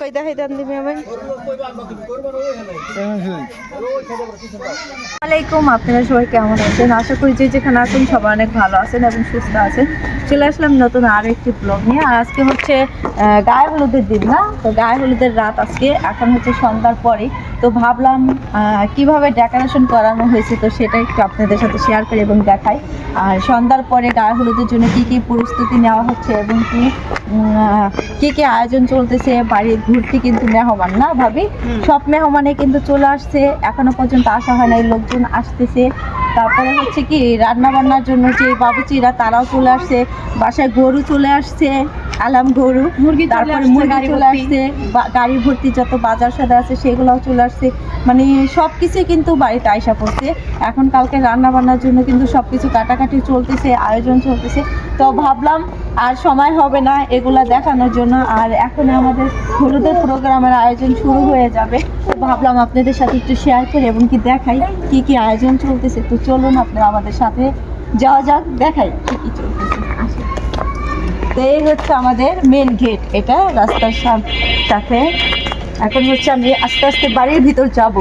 কই দেখাই আলাইকুম আপনারা সবাই কেমন আছেন? আশা করি যে যেখানে আছেন সবাই অনেক ভালো আছেন এবং সুস্থ আছেন। চলে আসলাম নতুন আরও একটি ব্লগ নিয়ে। আজকে হচ্ছে গায়ে হলুদের দিন না? তো গায়ে হলুদের রাত আজকে। এখন হচ্ছে সন্ধ্যার পরে। তো ভাবলাম কীভাবে ডেকোরেশন করানো হয়েছে তো সেটা একটু আপনাদের সাথে শেয়ার করি এবং দেখাই। আর সন্ধ্যার পরে গায়ে হলুদের জন্য কি কি প্রস্তুতি নেওয়া হচ্ছে এবং কি কি কি আয়োজন চলতেছে, বাড়ির ঘুরতে কিন্তু মেহমান না ভাবি? সব মেহমানে কিন্তু চলে আসছে। এখনও পর্যন্ত আসা হয় নাই লোকজন আসতেছে। তারপরে হচ্ছে কি রান্না বান্নার জন্য যে বাবুচিরা তারাও চলে আসছে বাসায় গরু চলে আসছে আলাম গরু মুরগি তারপরে মুরগি চলে আসছে বা- গাড়ি ভর্তি যত বাজার সাদা আছে সেগুলোও চলে আসছে। মানে সব কিছুই কিন্তু বাড়িতে আইসা পড়ছে। এখন কালকে রান্না বান্নার জন্য কিন্তু সব কিছু কাটাকাটি চলতেছে আয়োজন চলতেছে। তো ভাবলাম আর সময় হবে না এগুলা দেখানোর জন্য। আর এখন আমাদের হলুদের প্রোগ্রামের আয়োজন শুরু হয়ে যাবে। তো ভাবলাম আপনাদের সাথে একটু শেয়ার করি এবং কি দেখাই কি কি আয়োজন চলতেছে তো চলুন আপনারা আমাদের সাথে যাওয়া যাক, দেখাই চলতেছে। তো এই হচ্ছে আমাদের মেন গেট এটা রাস্তার সাথে এখন হচ্ছে আমি আস্তে আস্তে বাড়ির ভিতর যাব।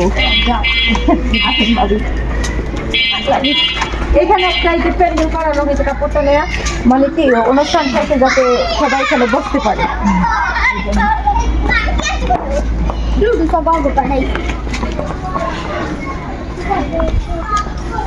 এখানে একটা যে প্যান্ডেল করানো হয়েছে কাপড়টা নেয়া মানে কি, অনুষ্ঠান শেষে যাতে সবাই এখানে বসতে পারে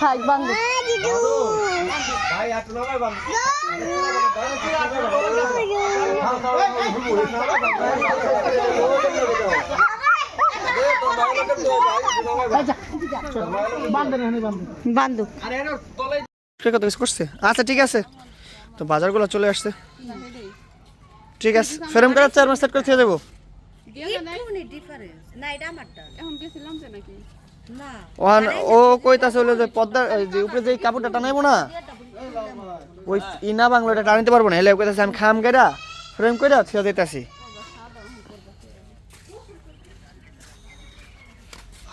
থাক বান্ধব। বান্ধব কত কিছু করছে? আচ্ছা ঠিক আছে। তো বাজারগুলো চলে আসছে। ঠিক আছে। ফ্রেম করার চার মাস সেট করে দিয়ে দেবো। এখন গেছিলাম যে নাকি? ওহান ও কইতাছে হলো যে পদ্মা যে উপরে যে কাপড়টা টানাইবো না? ওই ইনা বাংলাটা টানিতে পারব না হেলে কইতাছে আমি খাম কেডা? ফ্রেম কইরা ছিয়া দিতাছি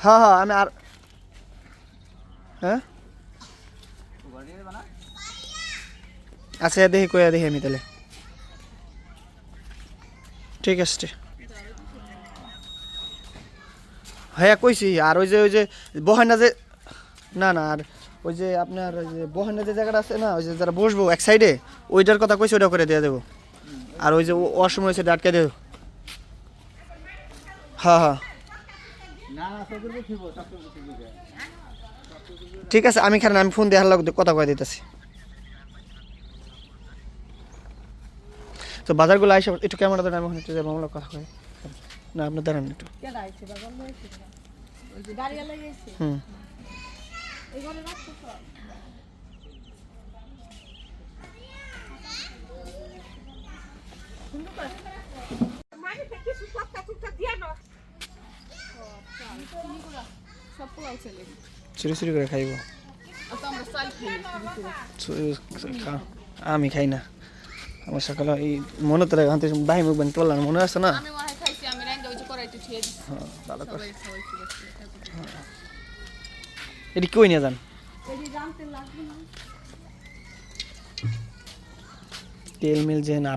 হ্যাঁ হ্যাঁ আমি আর হ্যাঁ? আচ্ছা দেখি কইয়া দেখি আমি তাহলে। ঠিক আছে ঠিক। হ্যাঁ কইছি আর ওই যে ওই যে বহানা যে না না আর ওই যে আপনার ওই যে বহানা যে জায়গাটা আছে না ওই যে যারা বসবো এক সাইডে ওইটার কথা কইছি ওটা করে দিয়ে দেবো। আর ওই যে অসময় হয়েছে আটকে দেবো। হ্যাঁ হ্যাঁ। ঠিক আছে আমি খান আমি ফোন দিয়ে হাল্লা কথা কয়ে দিতেছি। তো বাজারগুলো আইসা একটু ক্যামেরা দেন আমি একটু যাব আমরা কথা কই। না আপনার দাঁড়ান একটু। হুম। চুরি চুরি করে খাইব। আমি খাই না। আমার সকালে এই মনে তো রাখতে বাহি মুখ বানি তোলার মনে আছে না আমি মনে খাইছি আমি রাঙ্গা হ্যাঁ, ভালো করে। এটি কই নিয়ে যান? তেল মিল যে না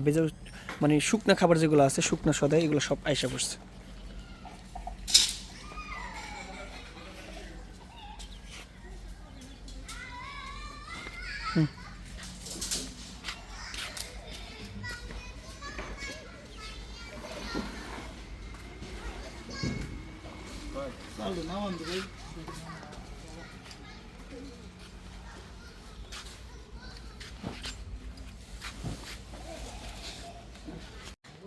মানে শুকনা খাবার যেগুলো আছে শুকনা সদাই এগুলো সব আইসা পড়ছে।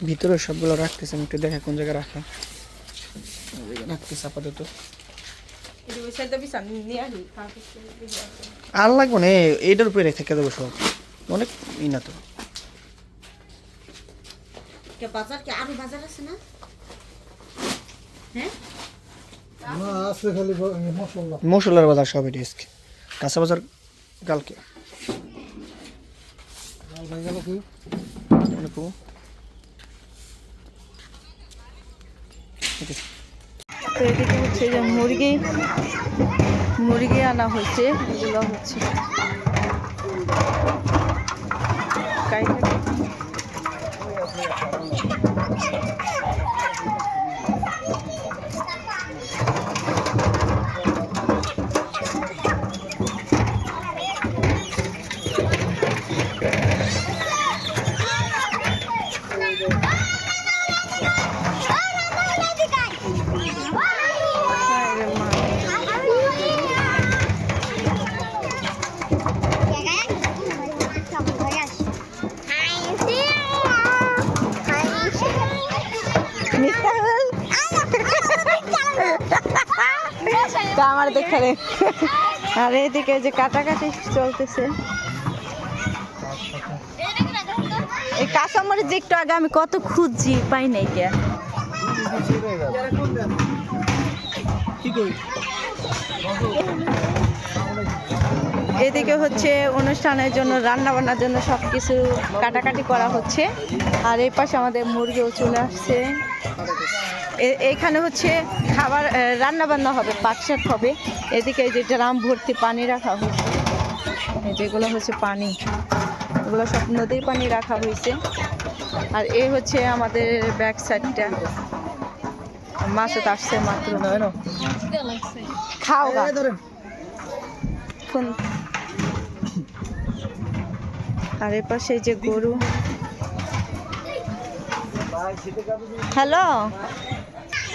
ভিতরে সবগুলো রাখতেছে আমি একটু দেখা কোন জায়গায় রাখা রাখতেছে আপাতত। আর লাগবে না এ- এইটার উপরে থেকে দেবো সব। অনেক ই না তো। বাজার কি আরও বাজার আছে না? হ্যাঁ? মশলার বাজার সব এটি আজকে। কাঁচা বাজার কালকে লাল হয়ে গেল কি অনেক কমো। তো এদিকে হচ্ছে যে মুরগি মুরগি আনা হয়েছে এগুলো হচ্ছে কাইটা। আর এদিকে যে কাটাকাটি চলতেছে। এই কাঁচামরিচ যে একটু আগে আমি কত খুঁজছি, পাই নাই কে। এদিকে হচ্ছে অনুষ্ঠানের জন্য রান্না বান্নার জন্য সব কিছু কাটাকাটি করা হচ্ছে। আর এই পাশে আমাদের মুরগিও চলে আসছে। এখানে হচ্ছে খাবার রান্না বান্না হবে পাকশাক হবে। এদিকে এই যে ড্রাম ভর্তি পানি রাখা হয়েছে। যেগুলো হচ্ছে পানি। এগুলো সব নদীর পানি রাখা হয়েছে। আর এই হচ্ছে আমাদের ব্যাক সাইডটা। মাছে আসছে মাত্র। খাও গা। ফোন- আর এ পাশে যে গরু। হ্যালো?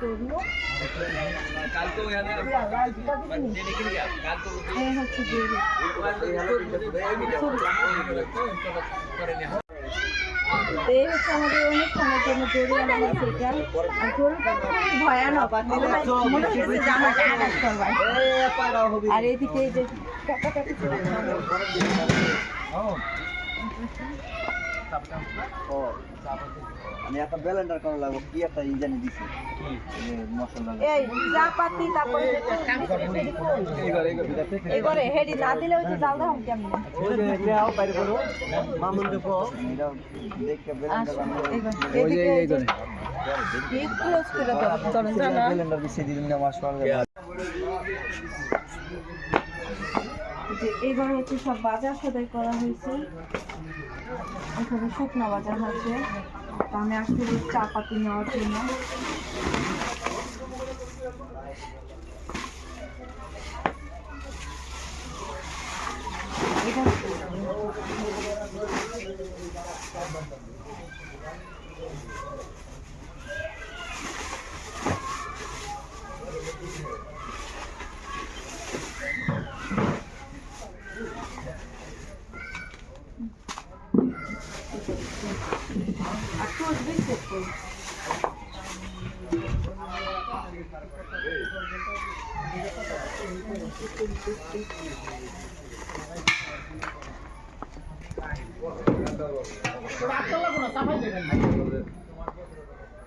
গরু। তো এই হচ্ছে আমাদের অনুষ্ঠানের জন্য গরু আনা হয়েছে এটা আর গরুটা খুবই ভয়ানক। মনে হয় হচ্ছে আমাকে আঘাত করবে আর এদিকে এই যে কাটাকাটি চলছে। আমি একটা ব্যালেন্ডার করা লাগবো কি একটা ই জানি দিছি এই মশলা এই চা পাতি তারপরে এবারে হেডি না দিলে ওই জাল দাও কেমন? মামুন দেখো ব্যালেন্ডার এদিকে এই যে। এই ক্লোজ করে দাও ধরুন জানা ব্যালেন্ডার দিছি দিন না যে এইবার হচ্ছে সব বাজার সদাই করা হয়েছে। এখানে শুকনো বাজার আছে আমি আসলে চা পাতি নেওয়ার জন্য।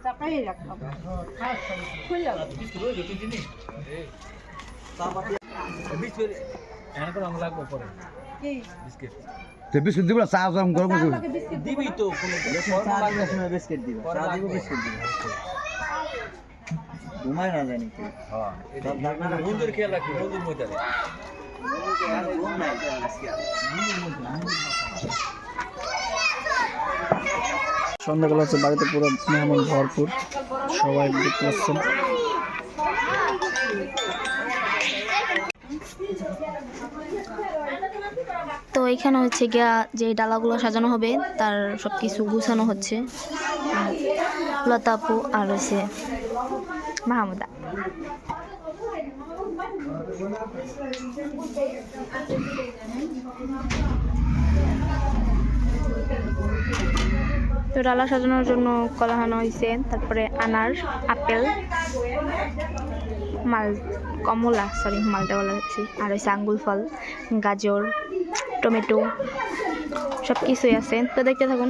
চাপাই রাখলাম বিস্কুট দিব চা গরম দিবি তো চা দিবার সময় বিস্কিট দিবে। চা দিব বিস্কিট দিবে। ঘুমায় না জানি কি। বন্ধুর খেয়াল রাখি? বন্ধুর মধ্যে সন্ধ্যাবেলা হচ্ছে বাড়িতে পুরো মেহমান ভরপুর। সবাই দেখতে পাচ্ছেন। তো এখানে হচ্ছে গিয়া যে ডালাগুলো সাজানো হবে তার সব কিছু গুছানো হচ্ছে। লতাপু আর হচ্ছে মাহমুদা। তো ডালা সাজানোর জন্য কলা আনা হয়েছে তারপরে আনার, আপেল, মাল, কমলা সরি মালটা বলা যাচ্ছে, আর হচ্ছে আঙ্গুল ফল, গাজর, টমেটো সব কিছুই আছে। তো দেখতে থাকুন।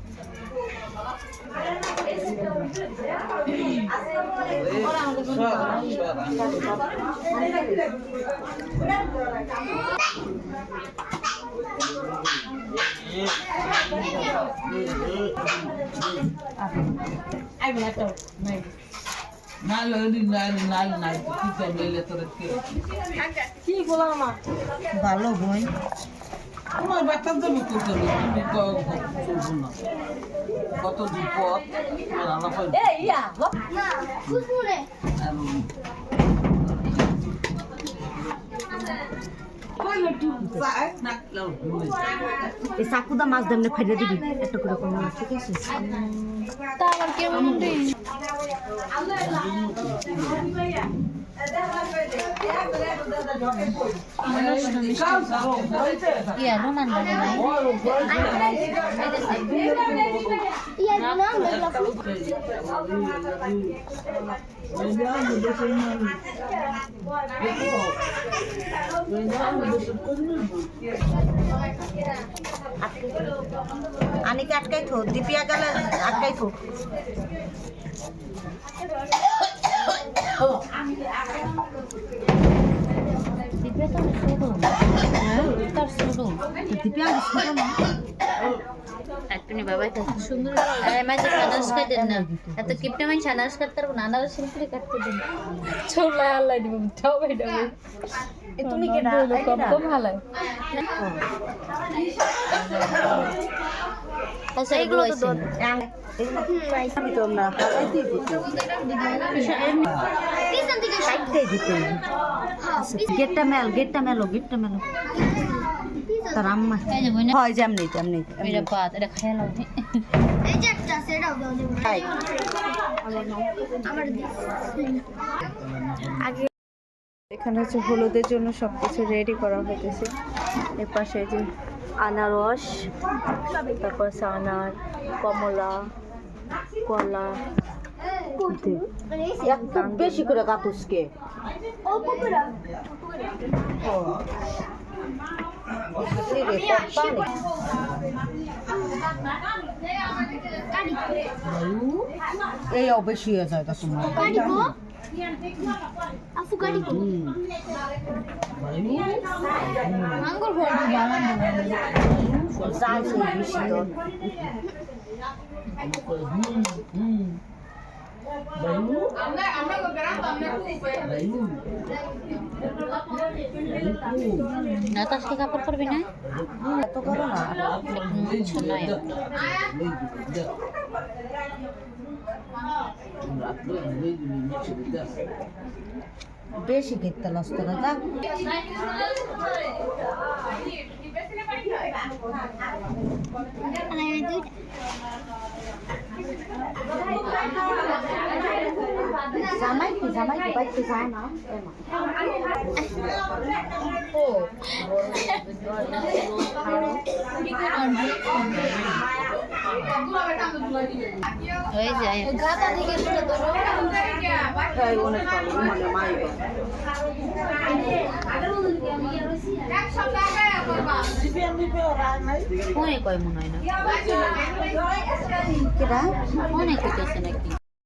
ভালো বই আমার বাচ্চার জন্য করতে হবে না কত বিপদ আলাপ এই চাকুদা মাছ দেমনে ফাইলে দিবি। একটা করে কোনো ঠিক আছে? তা আবার কেমন আনিকে আটকাই থো দীপিয়া গেলে আটকাই থো। দীপিয়া ছোট না। একটুনি বাবা এটা সুন্দর এই মাঝে আনারস কাটে না। এত কিপটা মাইন আনারস কাটতে পারব না আনারস সিম্পলি কাটতে দিন। ছোলা আল্লাহ দিব এটা এ তুমি কেডা কম কম হালাই। আচ্ছা এগুলো তো আমি না খাইতে দিতে। খাইতে গেটটা মেল গেটটা মেলো গেটটা মেলো। তার আম্মা। যে হয় এটা পাত এটা খেয়ে নাও। খাই এখানে হচ্ছে হলুদের জন্য সব কিছু রেডি করা হয়েছে এর পাশে যে আনারস তারপর আছে আনার কমলা কলা একটু বেশি করে কাকুসকে এই অবশ্যই হয়ে যায় তোমার জাল ছিল বেশি তো আমরা আমরা গ্রাম তো আমরা খুব না তো আজকে কাপড় পরবি না? এত করো না শোনায় বেশি দেখতে নষ্ট Thank you. বাইতে যায় অনেক মানে কয় মনে হয় না? কেটা ফোনে কইতেছে নাকি?